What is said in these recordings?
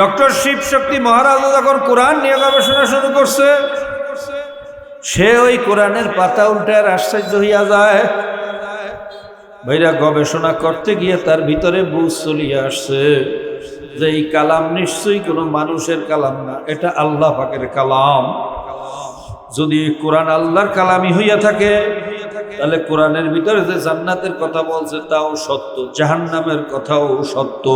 Doctor Shiva শক্তি মহারাজ যখন কোরআন নিয়ে গবেষণা শুরু করছে, সে ওই কোরআনের পাতা উল্টায় আশ্চর্য হইয়া যায়। ভাইরা গবেষণা করতে গিয়ে তার ভিতরে বুঝ চলিয়ে আসছে যে এই কালাম নিশ্চয়ই কোনো মানুষের কালাম না, এটা আল্লাহ পাকের কালাম। যদি কোরআন আল্লাহর কালামই হইয়া থাকে, তাহলে কোরআনের ভিতরে যে জান্নাতের কথা বলছে তাও সত্য, জাহান্নামের কথাও সত্য।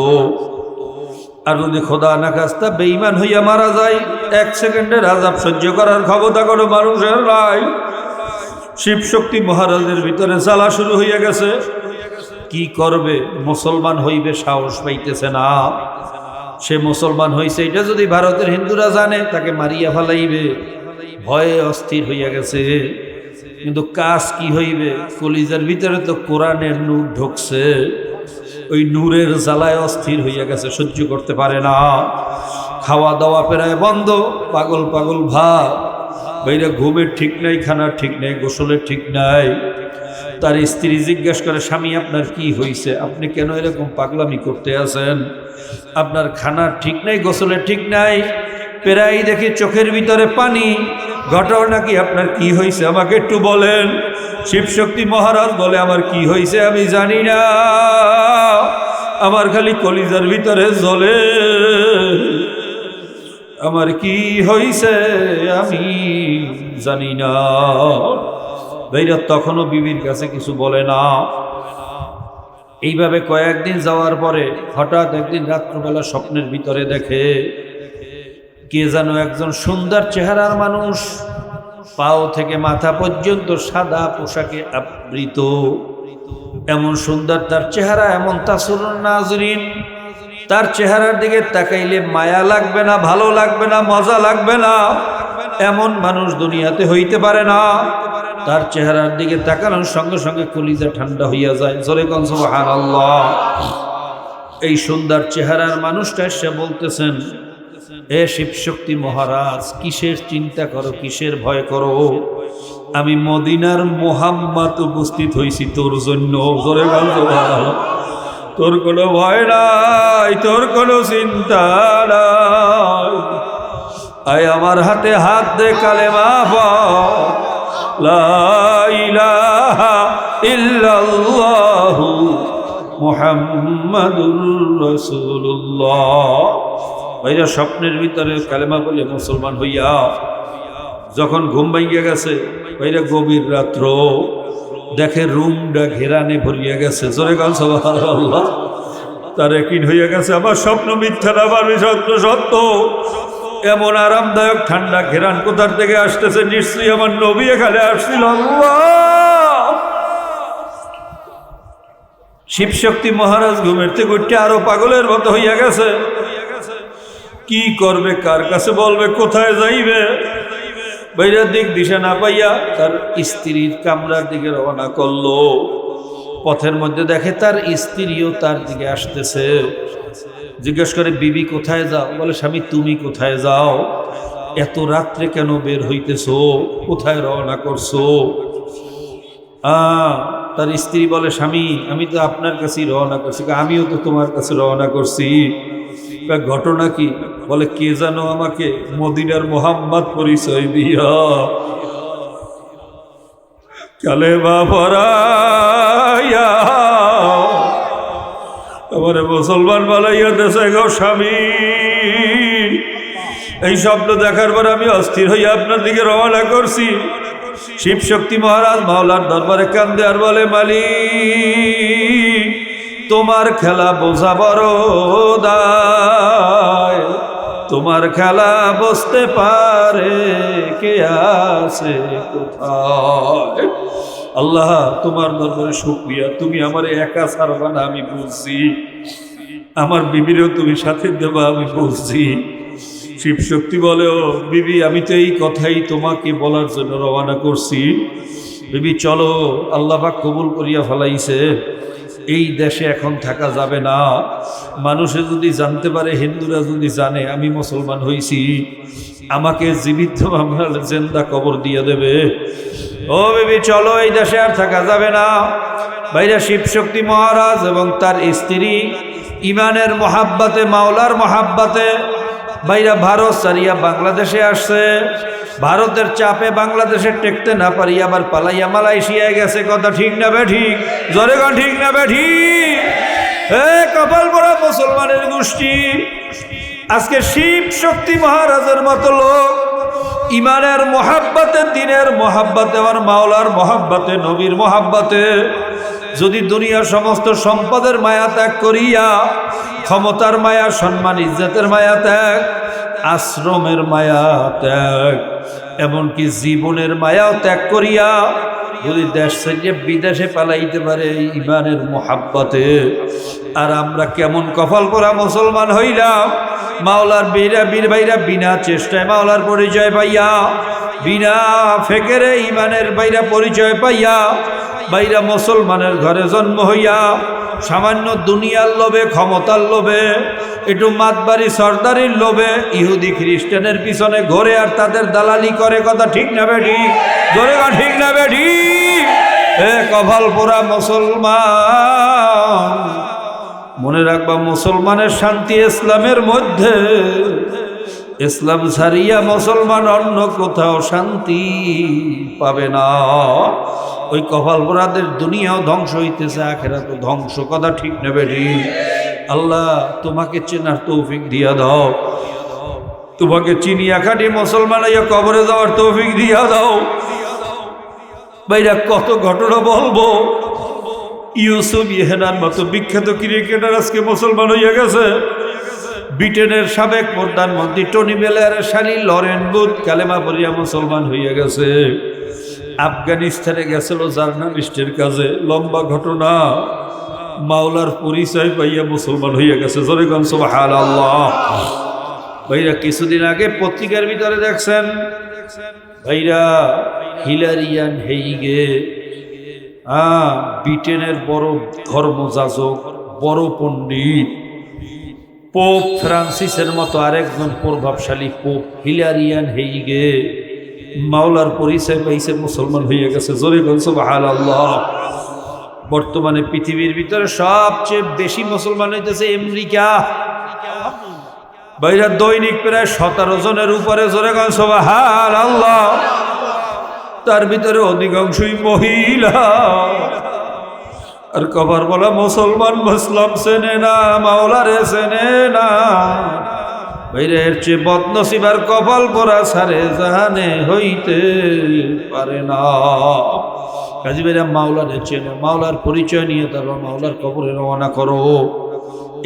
আর যদি খোদা না কাস্তা বেইমান হইয়া মারা যায়। এক সেকেন্ডের আজাব সহ্য করার ক্ষমতা কোনো মানুষের নাই। শিব শক্তি মহারাজের ভিতরে জ্বালা শুরু হইয়া গেছে। কি করবে? মুসলমান হইবে, সাহস পাইতেছে না। সে মুসলমান হইছে, এটা যদি ভারতের হিন্দুরা জানে, তাকে মারিয়া ফেলাইবে। ভয়ে অস্থির হইয়া গেছে। কিন্তু কাজ কি হইবে? কলিজার ভিতরে তো কোরআনের নূর ঢুকছে। ওই নূরের জ্বালায় অস্থির হইয়া গেছে, সহ্য করতে পারে না। খাওয়া দাওয়া প্রায় বন্ধ, পাগল পাগল ভাব। বাইরে ঘুমের ঠিক নাই, খানার ঠিক নাই, গোসলের ঠিক নাই। তার স্ত্রী জিজ্ঞেস করে, স্বামী, আপনার কি হয়েছে আপনি কেন এরকম পাগলামি করতে আছেন? আপনার খানার ঠিক নাই, গোসলের ঠিক নাই? প্রায় দেখি চোখের ভিতরে পানি। ঘটনা কি আপনার কি হয়েছে আমাকে একটু বলেন। শিবশক্তি মহারাজ বলে, আমার কি হয়েছে আমি জানি না। আমার খালি কলিজার ভিতরে জ্বলে। আমার কি হয়েছে আমি জানি না। ভাইরা তখনও বিবির কাছে কিছু বলে না। এইভাবে কয়েকদিন যাওয়ার পরে হঠাৎ একদিন রাত্রবেলা স্বপ্নের ভিতরে দেখে কে যেন একজন সুন্দর চেহারার মানুষ, পাও থেকে মাথা পর্যন্ত সাদা পোশাকে আবৃত। এমন সুন্দর তার চেহারা, এমন তাসুর নাজরিন। তার চেহারার দিকে তাকাইলে মায়া লাগবে না, ভালো লাগবে না, মজা লাগবে না। এমন মানুষ দুনিয়াতে হইতে পারে না। তার চেহারার দিকে তাকানোর সঙ্গে সঙ্গে কলিজা ঠান্ডা হইয়া যায়। জোরে কনসবাহান আল্লাহ এই সুন্দর চেহারার মানুষটা সে বলতেছেন এ শিবশক্তি মহারাজ, কিসের চিন্তা করো, কিসের ভয় করো? আমি মদিনার মোহাম্মদ উপস্থিত হইছি তোর জন্য। তোর কোনো ভয় নাই, তোর কোনো চিন্তা নাই। আয় আমার হাতে হাত দে কালে মা ইল্লাল্লাহু মুহাম্মাদুর রাসূলুল্লাহ। ভাইরা, স্বপ্নের ভিতরে কালেমা বলে মুসলমান হইয়া যখন ঘুম ভাঙ্গিয়া গেছে, ভাইরা, গভীর রাত্র দেখে রুমটা ঘেরানে ভরিয়া গেছে। জোরে গান আল্লাহ তার একই হইয়া গেছে, আমার স্বপ্ন মিথ্যা না পারবি সত্য সত্য। এমন আরামদায়ক ঠান্ডা ঘেরান কোথার থেকে আসতেছে? নিশ্চয়ই আমার নবী এখানে আসছিল শিবশক্তি মহারাজ ঘুমের থেকে উঠতে আরও পাগলের মতো হইয়া গেছে। কি করবে? কার কাছে বলবে? কোথায় যাইবে? বাইরের দিক দিশা না পাইয়া তার স্ত্রীর কামরার দিকে রওনা করল। পথের মধ্যে দেখে তার স্ত্রীও তার দিকে আসতেছে। জিজ্ঞেস করে, বিবি, কোথায় যাও? বলে, স্বামী, তুমি কোথায় যাও? এত রাত্রে কেন বের হইতেছো? কোথায় রওনা করছ? তার স্ত্রী বলে, স্বামী, আমি তো আপনার কাছেই রওনা করছি। আমিও তো তোমার কাছে রওনা করছি। ঘটনা কি? বলে, কে জানো আমাকে? মদিনার মোহাম্মদ পরিচয় দিয়া। কালে আমার মুসলমান বালাইয়া দেশে গো স্বামী, এই স্বপ্ন দেখার পর আমি অস্থির হইয়া আপনার দিকে রওনা করছি। শিব শক্তি মহারাজ মাওলার দরবারে কান্দে আর বলে, মালিক তোমার খেলা বোঝা বড় তোমার খেলা বসতে পারে কে আছে কোথায়। আল্লাহ, তোমার দরবারে শুক্রিয়া। তুমি আমার একা ছাড়বা না, আমি বুঝছি। আমার বিবিরও তুমি সাথে দেবা, আমি বুঝছি। শিব শক্তি বলেও বিবি, আমি তো এই কথাই তোমাকে বলার জন্য রওনা করছি। বিবি, চলো, আল্লাহ কবুল করিয়া ফেলাইছে। এই দেশে এখন থাকা যাবে না। মানুষে যদি জানতে পারে, হিন্দুরা যদি জানে, আমি মুসলমান হইছি। আমাকে জীবিত আমরা জেন্দা কবর দিয়ে দেবে। ও বেবি, চলো, এই দেশে আর থাকা যাবে না। বাইরে শিবশক্তি মহারাজ এবং তার স্ত্রী, ইমানের মহাব্বাতে, মাওলার মহাব্বাতে, বাইরা ভারত সারিয়া বাংলাদেশে আসছে। ভারতের চাপে বাংলাদেশে টেকতে না পারি, আবার পালাইয়া মালয়েশিয়ায় গেছে, কথা ঠিক না বে ঠিক? জোরে কন, ঠিক না বে ঠিক? কপাল পড়া মুসলমানের গোষ্ঠী। আজকে শিব শক্তি মহারাজের মতো লোক, ইমানের মহাব্বাতে, দিনের মহাব্বাতে, আমার মাওলার মহাব্বাতে, নবীর মহাব্বাতে, যদি দুনিয়ার সমস্ত সম্পদের মায়া ত্যাগ করিয়া, ক্ষমতার মায়া, সম্মান, ইজ্জতের মায়া ত্যাগ আশ্রমের মায়া ত্যাগ, এমনকি জীবনের মায়াও ত্যাগ করিয়া যদি দেশ থেকে বিদেশে পালাইতে পারে ইমানের মোহাব্বতে। আর আমরা কেমন কপাল করা মুসলমান হইলাম। মাওলার বীরা বীর ভাইরা বিনা চেষ্টায় মাওলার পরিচয় পাইয়া, বিনা ফেকেরে ইমানের বাইরা পরিচয় পাইয়া বাইরা মুসলমানের ঘরে জন্ম হইয়া সামান্য দুনিয়ার লোভে, ক্ষমতার লোভে, একটু মাতবাড়ি, সর্দারির লোভে, ইহুদি খ্রিস্টানের পিছনে ঘোরে আর তাদের দালালি করে, কথা ঠিক না বেঠি? গা ঠিক না বেঠি? এ কপাল পোড়া মুসলমান। মনে রাখবা, মুসলমানের শান্তি ইসলামের মধ্যে, ইসলাম ছাড়িয়া মুসলমান অন্য কোথাও শান্তি পাবে না। ওই কপাল পোড়াদের দুনিয়াও ধ্বংস হইতেছে আখেরা তো ধ্বংস। কথা ঠিক নেবে ঠিক আল্লাহ, তোমাকে চেনার তৌফিক দিয়া দাও। তোমাকে চিনিয়া খাটি মুসলমান হইয়া কবরে যাওয়ার তৌফিক দিয়া দাও। ভাইরা কত ঘটনা বলব? ইউসুফ ইহেনার মতো বিখ্যাত ক্রিকেটার আজকে মুসলমান হইয়া গেছে। ব্রিটেনের সাবেক প্রধানমন্ত্রী টনি বেলার শালী লরেন বুথ কালেমা পড়িয়া মুসলমান হইয়া গেছে। আফগানিস্তানে গেছিল জার্নালিস্টের কাজে। লম্বা ঘটনা। মাওলার পরিচয় পাইয়া মুসলমান হইয়া গেছে। ভাইরা, কিছুদিন আগে পত্রিকার ভিতরে দেখছেন, ভাইরা, হিলারিয়ান হেইগে হ্যাঁ ব্রিটেনের বড় ধর্মযাজক, বড় পণ্ডিত, পোপ ফ্রান্সিসের মতো আরেকজন প্রভাবশালী পোপ, হিলারিয়ান হেইগে। মাওলার পরিচয় পাইছে, মুসলমান হয়ে গেছে। জরিগঞ্জ বাহাল আল্লাহ বর্তমানে পৃথিবীর ভিতরে সবচেয়ে বেশি মুসলমান হইতেছে আমেরিকা। বাইরা দৈনিক প্রায় সতেরো জনের উপরে জোরেগঞ্জ বাহাল আল্লাহ তার ভিতরে অধিকাংশই মহিলা। আর কবার বলা, মুসলমান, মুসলাম সেনে না, মাওলারে সেনে না। বাইরে এর চেয়ে বদনসিবার কপাল পরা সারে জাহানে হইতে পারে না। কাজী ভাইরা মাওলারে চেনো, মাওলার পরিচয় নিয়ে তারপর মাওলার কবরে রওনা করো।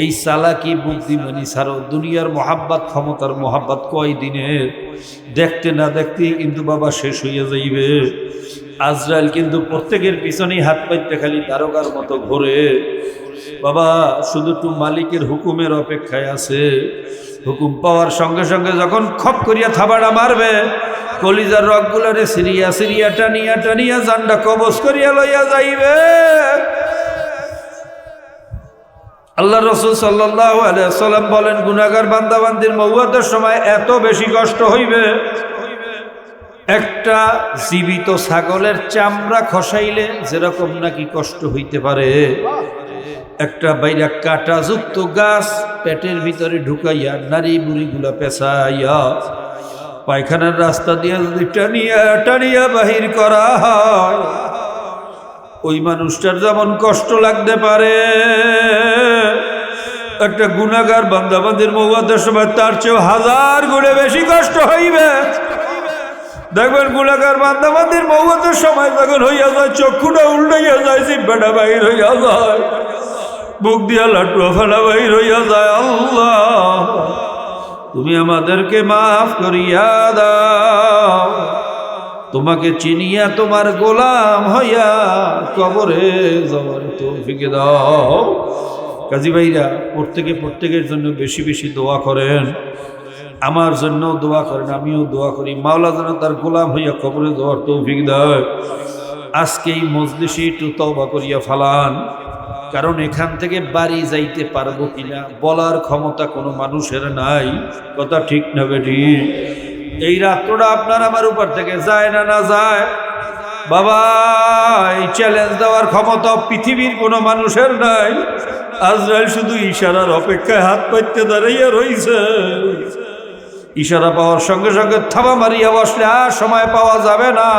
এই সালাকি বুদ্ধিমানি সারো দুনিয়ার মহাব্বাত, ক্ষমতার মহাব্বাত কয় দিনের দেখতে না দেখতে কিন্তু বাবা শেষ হইয়া যাইবে। আজরাইল কিন্তু প্রত্যেকের পিছনেই হাত পাইতে খালি তারকার মতো ঘোরে। বাবা, শুধু একটু মালিকের হুকুমের অপেক্ষায় আছে। হুকুম পাওয়ার সঙ্গে সঙ্গে যখন খপ করিয়া থাবাড়া মারবে, কলিজার রকগুলারে সিরিয়া সিরিয়া টানিয়া টানিয়া জান্ডা কবজ করিয়া লইয়া যাইবে। আল্লাহ রসুল সাল্লাহ সাল্লাম বলেন গুনাগার বান্দাবান্দির মৌয়াদের সময় এত বেশি কষ্ট হইবে। একটা জীবিত ছাগলের চামড়া খসাইলে যেরকম নাকি কষ্ট হইতে পারে। একটা বাইরা কাটাযুক্ত গাছ পেটের ভিতরে ঢুকাইয়া নারী বুড়িগুলা পেঁচাইয়া পায়খানার রাস্তা দিয়ে যদি টানিয়া টানিয়া বাহির করা হয়, ওই মানুষটার যেমন কষ্ট লাগতে পারে। একটা গুণাগার বান্দাবান্দির মৌয়াদের সময় তার চেয়েও হাজার গুণে বেশি কষ্ট হইবে। দেখবেন গুণাগার বান্দাবান্দির মৌয়াদের সময় যখন হইয়া যায়, চক্ষুটা উল্টাইয়া যায়, জিব্বাটা বাহির হইয়া যায়। বুক দিয়া লাটুয়া ফেলা বাহির হইয়া যায়, আল্লাহ। তুমি আমাদেরকে মাফ করিয়া দাও। তোমাকে চিনিয়া তোমার গোলাম হইয়া কবরে যাওয়ার তৌফিকে দাও। কাজী ভাইরা, প্রত্যেকে প্রত্যেকের জন্য বেশি বেশি দোয়া করেন। আমার জন্য দোয়া করেন, আমিও দোয়া করি। মাওলা যেন তার গোলাম হইয়া কবরে যাওয়ার তৌফিক দেয়। আজকে এই মজলিসে একটু তওবা করিয়া ফালান। কারণ এখান থেকে বাড়ি যাইতে পারব কিনা, বলার ক্ষমতা কোনো মানুষের নাই। কথা ঠিক না বেটি এই রাত্রটা আপনার আমার উপর থেকে যায় না না যায়? বাবা, এই চ্যালেঞ্জ দেওয়ার ক্ষমতা পৃথিবীর কোনো মানুষের নাই। আজরাইল শুধু ইশারার অপেক্ষায় হাত পাইতে দাঁড়াইয়া রইছে। ইশারা পাওয়ার সঙ্গে সঙ্গে থাবা মারিয়া বসলে আর সময় পাওয়া যাবে না।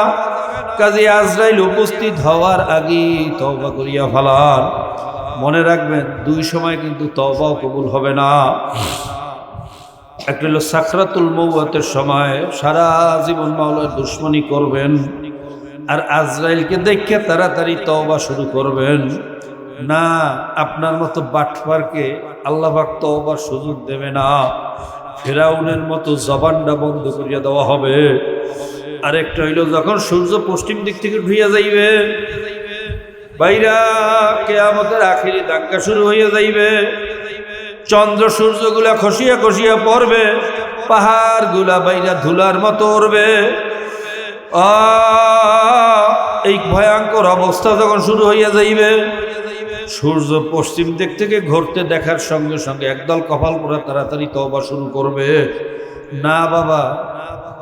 কাজে আজরাইল উপস্থিত হওয়ার আগেই তওবা করিয়া ফেলান। মনে রাখবেন, দুই সময় কিন্তু তওবাও কবুল হবে না। একটা হলো সাকরাতুল মৌয়াতের সময় সারা জীবন মাওলার দুশ্মনী করবেন আর আজরাইলকে দেখে তাড়াতাড়ি তওবা শুরু করবেন। না, আপনার মতো বাটফারকে আল্লাহবাক তওবার সুযোগ দেবে না। ফেরাউনের মতো জবানটা বন্ধ করিয়া দেওয়া হবে। আরেকটা হইল, যখন সূর্য পশ্চিম দিক থেকে ঢুইয়া যাইবে, বাইরা কে কেয়ামতের আখিরি দাঙ্গা শুরু হইয়া যাইবে। চন্দ্র সূর্যগুলা খসিয়া খসিয়া পড়বে, পাহাড়গুলা বাইরা ধুলার মতো উড়বে। এই ভয়ঙ্কর অবস্থা যখন শুরু হইয়া যাইবে, সূর্য পশ্চিম দিক থেকে ঘুরতে দেখার সঙ্গে সঙ্গে একদল কপাল পোড়া তাড়াতাড়ি তওবা শুরু করবে। না বাবা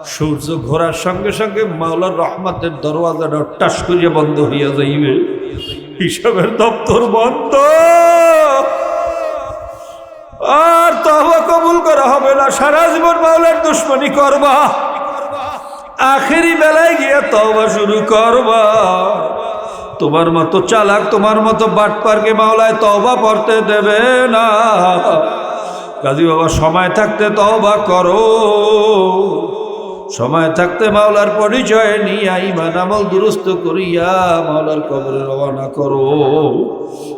সূর্য ঘোরার সঙ্গে সঙ্গে মাওলার রহমতের দরওয়াজাটা টাস করিয়া বন্ধ হইয়া যাইবে। হিসাবের দপ্তর বন্ধ। আর তবা কবুল করা হবে না। সারা জীবন মাওলার দুশ্মনী করবা। আখেরি বেলায় গিয়ে তওবা শুরু করবা। তোমার মতো চালাক, তোমার মতো বাটপারকে মাওলায় তওবা পড়তে দেবে না। কাজী বাবা, সময় থাকতে তওবা করো। সময় থাকতে মাওলার পরিচয় নিয়ে ইমান আমল দুরুস্ত করিয়া মাওলার কবরে রওনা করো।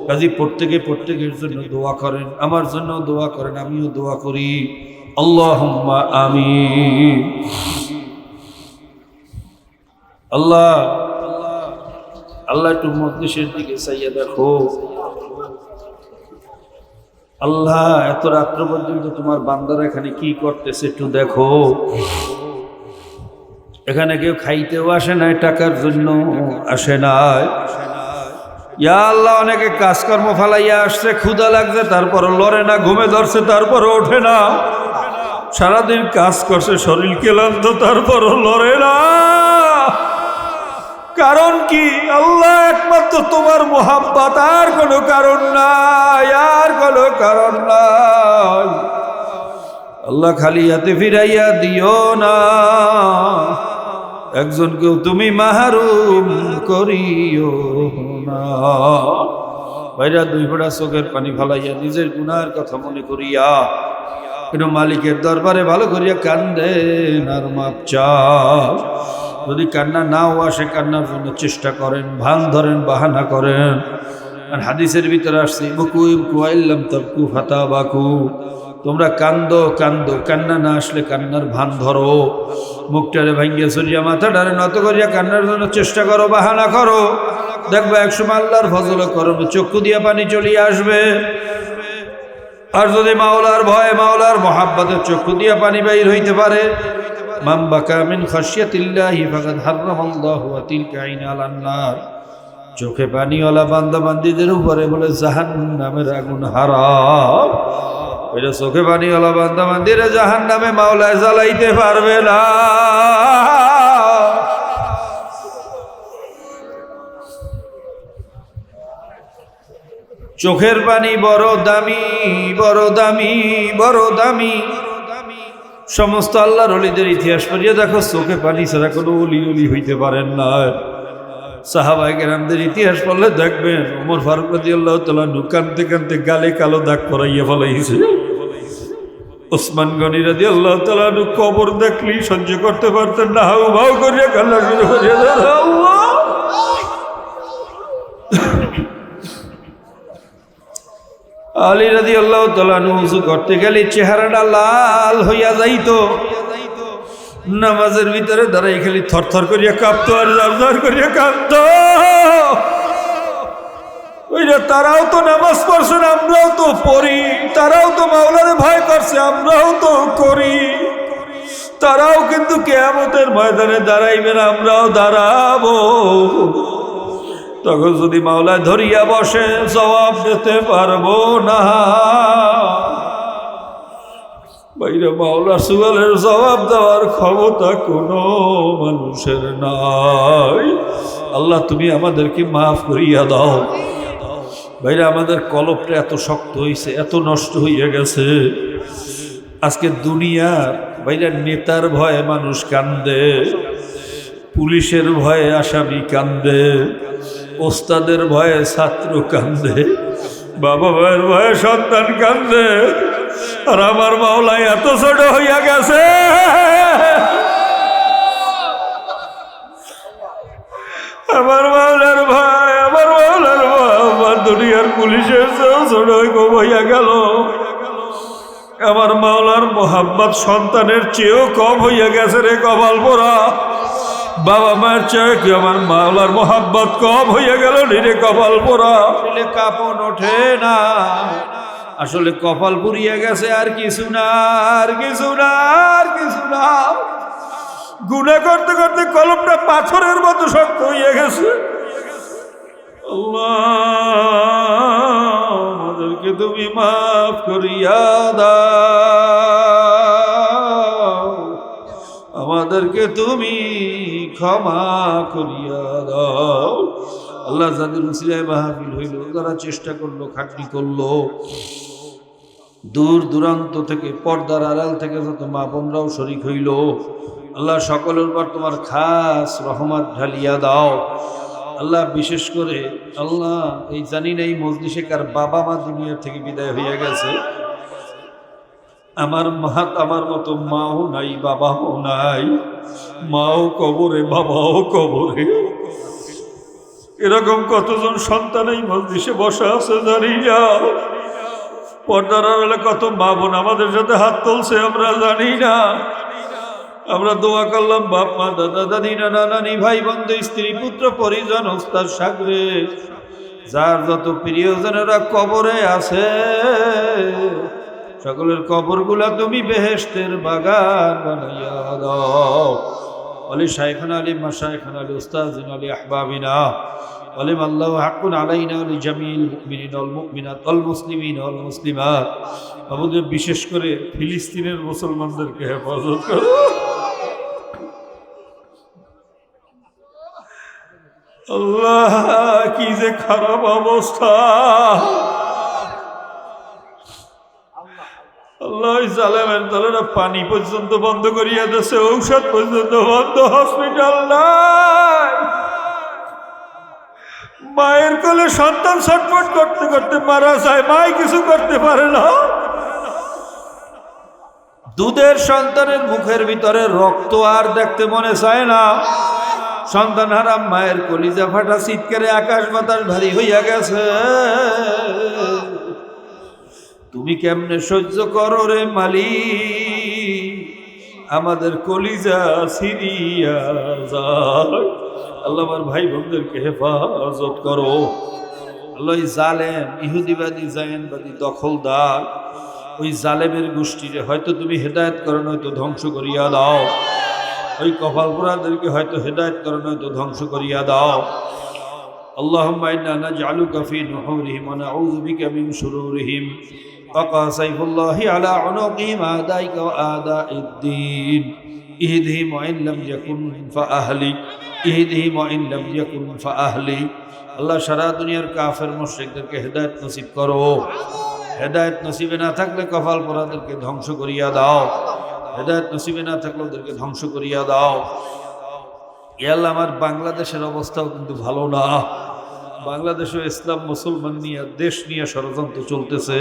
কাজী প্রত্যেকে প্রত্যেকের জন্য দোয়া করেন, আমার জন্য দোয়া করেন, আমিও দোয়া করি। আল্লাহ আমি আল্লাহ আল্লাহ একটু মজলিসের দিকে চাইয়া দেখো। আল্লাহ, এত রাত্র পর্যন্ত তোমার বান্দারা এখানে কি করতেছে একটু দেখো। এখানে কেউ খাইতেও আসে নাই, টাকার জন্য আসে নাই। ইয়া আল্লাহ, অনেকে কাজকর্ম ফালাইয়া আসছে ক্ষুদা লাগছে তারপর লড়ে না, ঘুমে ধরছে তারপর ওঠে না। সারাদিন কাজ করছে, শরীর ক্লান্ত, তারপরও লড়ে না। কারণ কি? আল্লাহ একমাত্র তোমার মোহাব্বত, আর কোনো কারণ নাই, আর কোনো কারণ নাই। আল্লাহ খালি হাতে ফিরাইয়া দিও না। একজনকেও তুমি মাহারুম করিও না। ভাইরা, দুই ফোড়া চোখের পানি ফালাইয়া নিজের গুনার কথা মনে করিয়া কিন্তু মালিকের দরবারে ভালো করিয়া কান্দেন আর মাপ যদি কান্না নাও আসে, কান্নার জন্য চেষ্টা করেন, ভান ধরেন, বাহানা করেন। আর হাদিসের ভিতরে আসছে বকু কুয়াইল্লাম তবকু ফাতা বাকু তোমরা কান্দো কান্দো। কান্না না আসলে কান্নার ভান ধরো। মুখটারে ভাঙ্গিয়া সরিয়া মাথাটারে নত করিয়া কান্নার জন্য চেষ্টা করো, বাহানা করো। দেখবে একসময় আল্লাহর ফজল করো চক্ষু দিয়া পানি চলিয়ে আসবে। আর যদি মাওলার ভয়, মাওলার মহাব্বতের চক্ষু দিয়া পানি বাইর হইতে পারে। চোখে পানিওয়ালা বান্দা বান্দিদের উপরে বলে জাহান জাহান্নামের আগুন হারাম। এটা চোখে পানিওয়ালা বান্দা বান্দিরা জাহান্নামে মাওলায় জ্বালাইতে পারবে না। চোখের পানি বড় দামি বড় দামি বড় দামি। সমস্ত আল্লাহর অলিদের ইতিহাস পড়িয়ে দেখো, চোখে পানি ছাড়া কোনো অলি অলি হইতে পারেন না। সাহাবাই কেরামদের ইতিহাস পড়লে দেখবেন, ওমর ফারুক আল্লাহ তালা কানতে কানতে গালে কালো দাগ পরাইয়া ফলাইছে। ওসমান গনি রাজি আল্লাহ তালা কবর দেখলি সহ্য করতে পারতেন না। হাউ ভাউ করিয়া কান্না শুরু করিয়া আলী রাজি আল্লাহ তালু উজু করতে গেলে চেহারাটা লাল হইয়া যাইতো। নামাজের ভিতরে দাঁড়াই খালি থরথর করিয়া কাঁপতো আর জারজার করিয়া কাঁপতো। ওইটা তারাও তো নামাজ পড়ছেন আমরাও তো পড়ি কেয়ামতের ময়দানে দাঁড়াইবেন আমরাও দাঁড়াবো। তখন যদি মাওলায় ধরিয়া বসে, জবাব দিতে পারব না। বাইরে মাওলা সুয়ালের জবাব দেওয়ার ক্ষমতা কোনো মানুষের নাই। আল্লাহ, তুমি আমাদেরকে মাফ করিয়া দাও। ভাইরা আমাদের কলপটা এত শক্ত হয়েছে এত নষ্ট হইয়া গেছে। আজকে দুনিয়ার ভাইরা, নেতার ভয়ে মানুষ কান্দে, পুলিশের ভয়ে আসামি কান্দে, ওস্তাদের ভয়ে ছাত্র কান্দে, বাবা ভাইয়ের ভয়ে সন্তান কান্দে, আর আমার মাওলা এত ছোট হইয়া গেছে। আমার মাওলার ভাই, আমার মাওলার ভাই আমার দুনিয়ার পুলিশের ছোট হইয়া গেল। আমার মাওলার মোহাম্মদ সন্তানের চেয়েও কম হইয়া গেছে রে কপাল পোড়া। বাবা মায়ের চেয়ে কি আমার মাওলার মোহাম্মত কম হইয়া গেল রে কপাল পোড়া? কাপন ওঠে না। আসলে কপাল পুড়িয়া গেছে আর কিছু না আর কিছু না আর কিছু না। গুণা করতে করতে কলমটা পাথরের মতো শক্ত হইয়া গেছে। আল্লাহ। তুমি মাফ করিয়া দাও। আমাদেরকে তুমি ক্ষমা করিয়া দাও। আল্লাহ যাদের উসিলায় মাহফিল হইল তারা চেষ্টা করল, খাটনি করল। দূর দূরান্ত থেকে, পর্দার আড়াল থেকে যত মা বোনরাও শরিক হইল। আল্লাহ সকলের পর তোমার খাস রহমত ঢালিয়া দাও। আল্লাহ বিশেষ করে আল্লাহ এই জানি না এই মজলিসে কার বাবা মা দুনিয়া থেকে বিদায় হইয়া গেছে। আমার মাহাত আমার মতো মাও নাই, বাবাও নাই। মাও কবরে, বাবাও কবরে। এরকম কতজন সন্তান এই মজলিসে বসা আছে জানি না। পর্দার আড়ালে কত মা বোন আমাদের সাথে হাত তুলছে আমরা জানি না। আমরা দোয়া করলাম, বাপ, মা, দাদা, দাদি, নানা, নানি, ভাই, বন্ধু, স্ত্রী, পুত্র, পরিজন, ওস্তাদ, সাগরে, যার যত প্রিয়জনেরা কবরে আছে, সকলের কবরগুলা তুমি বেহেস্তের বাগান বানাইয়া দাও। অলি শাইখান আলী মাশাইখান আলী উস্তাজিন আলী আহবাবিনা অলিম আল্লাহ হাকুন আলাইনা আলী জামিল মুকমিনিন অল মুকমিনাত অল মুসলিমিন, অল মুসলিমাত। আমাদের বিশেষ করে ফিলিস্তিনের মুসলমানদেরকে হেফাজত করো। আল্লাহ, কি যে খারাপ অবস্থা। আল্লাহ জালেমের দলেরা পানি পর্যন্ত বন্ধ করিয়া দিয়েছে, ঔষধ পর্যন্ত বন্ধ, হসপিটাল নাই। মায়ের কোলে সন্তান ছটফট করতে করতে মারা যায়, মাই কিছু করতে পারে না। দুধের সন্তানের মুখের ভিতরে রক্ত আর দেখতে মনে চায় না। সন্তান হারাম মায়ের কলিজা ফাটা চিৎকারে আকাশ বাতাস ভারী হইয়া গেছে। তুমি কেমনে সহ্য করো রে মালি আমাদের কলিজা সিরিয়া যায়। আল্লাহ আমার ভাই বোনদেরকে হেফাজত করো। আল্লাহ জালেম, ইহুদিবাদী, জায়নবাদী, দখলদার, ওই জালেমের গোষ্ঠীরে হয়তো তুমি হেদায়ত করো নয়তো ধ্বংস করিয়া দাও। ওই কপালপুরাদেরকে হয়তো হেদায়ত করো নয়তো ধ্বংস করিয়া দাও اللهم إنا نجعلك في نحورهم ونعوذ بك من شرورهم وقى سيف الله على عنقهم أعدائك وأعداء الدين اهدهم وإن لم يكن فأهلك اهدهم وإن لم يكن فأهلك আল্লাহ সারা দুনিয়ার কাফের মুশরিকদেরকে হেদায়েত নসিব করো হেদায়েত নসিবে না থাকলে কপাল পরাদেরকে ধ্বংস করিয়া দাও হেদায়েত নসিবে না থাকলে ওদেরকে ধ্বংস করিয়া দাও। ইয়াল্লাহ আমার বাংলাদেশের অবস্থাও কিন্তু ভালো না। বাংলাদেশে ইসলাম মুসলমান নিয়ে, দেশ নিয়ে ষড়যন্ত্র চলতেছে।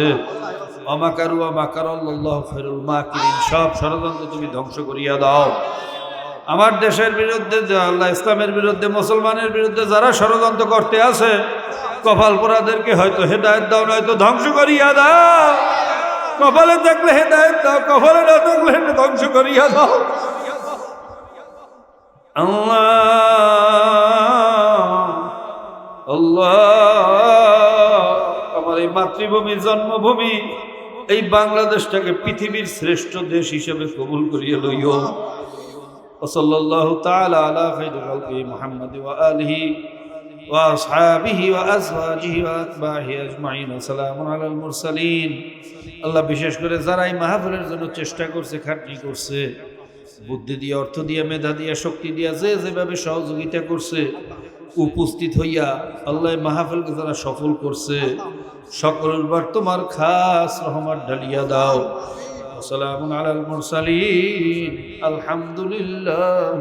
অমাকারু অমাকার আল্লাহ ফেরুল মাকিরিন, সব ষড়যন্ত্র তুমি ধ্বংস করিয়া দাও। আমার দেশের বিরুদ্ধে আল্লাহ ইসলামের বিরুদ্ধে, মুসলমানের বিরুদ্ধে যারা ষড়যন্ত্র করতে আছে, কপাল পোড়াদেরকে হয়তো হেদায়ত দাও, নয়তো ধ্বংস করিয়া দাও। কপালে থাকলে হেদায়ত দাও কপালে না থাকলে ধ্বংস করিয়া দাও আল্লাহ আল্লাহ আমার এই মাতৃভূমি জন্মভূমি এই বাংলাদেশটাকে পৃথিবীর শ্রেষ্ঠ দেশ হিসেবে কবুল করিয়া লইও وصلى الله تعالى على خير خلقه محمد وآله وأصحابه وأزواجه وأتباعه أجمعين وسلام على المرسلين আল্লাহ বিশেষ করে যারা এই মাহফিলের জন্য চেষ্টা করছে খাটনি করছে বুদ্ধি দিয়ে অর্থ দিয়ে মেধা দিয়ে শক্তি দিয়ে যে যেভাবে সহযোগিতা করছে উপস্থিত হইয়া আল্লাহ মাহফিলকে যারা সফল করছে সকলের বার তোমার খাস রহমত ঢালিয়া দাও আসসালামু আলাল মুরসালিন আলহামদুলিল্লাহ